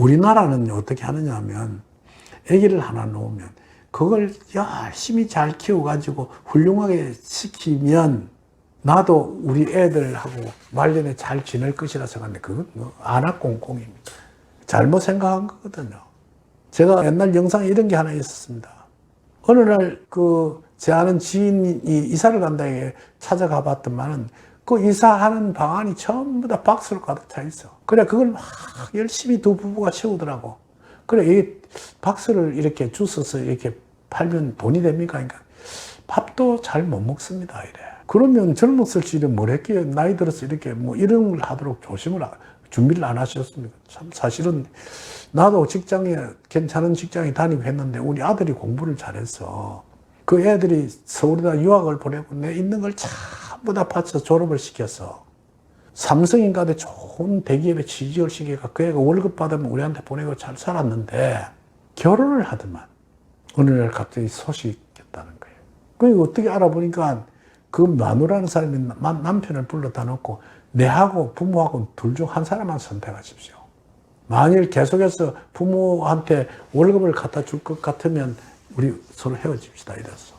우리나라는 어떻게 하느냐 하면 아기를 하나 놓으면 그걸 열심히 잘 키워가지고 훌륭하게 시키면 나도 우리 애들하고 말년에 잘 지낼 것이라 생각하는데 그건 뭐 안학공공입니다. 잘못 생각한 거거든요. 제가 옛날 영상에 이런 게 하나 있었습니다. 어느 날 그 제 아는 지인이 이사를 간다 에 찾아가 봤더만은 그 이사하는 방안이 전부 다 박스로 가득 차 있어. 그래 그걸 막 열심히 두 부부가 채우더라고. 그래 이 박스를 이렇게 주워서 이렇게 팔면 돈이 됩니까? 그러니까 밥도 잘 못 먹습니다. 이래. 그러면 젊었을 시절에 뭘 했기에 나이 들어서 이렇게 뭐 이런 걸 하도록 조심을 하- 준비를 안 하셨습니까? 참 사실은 나도 직장에 괜찮은 직장에 다니고 했는데 우리 아들이 공부를 잘해서 그 애들이 서울에다 유학을 보내고 내 있는 걸 전부 다 바쳐 졸업을 시켜서 삼성인가 에 좋은 대기업에 취직을 시키니까 그 애가 월급 받으면 우리한테 보내고 잘 살았는데 결혼을 하더만 어느 날 갑자기 소식이 있다는 거예요. 그러니까 어떻게 알아보니까 그 마누라는 사람이 남- 남편을 불러다 놓고 내하고 부모하고 둘 중 한 사람만 선택하십시오. 만일 계속해서 부모한테 월급을 갖다 줄 것 같으면 우리 서로 헤어집시다 이랬어.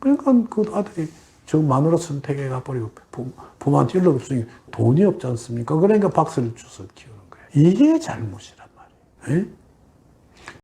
그러니까 그 아들이 저 마누라 선택해 가버리고 부- 부모한테 연락 없으니 돈이 없지 않습니까? 그러니까 박스를 주서 키우는 거예요. 이게 잘못이란 말이에요. 예?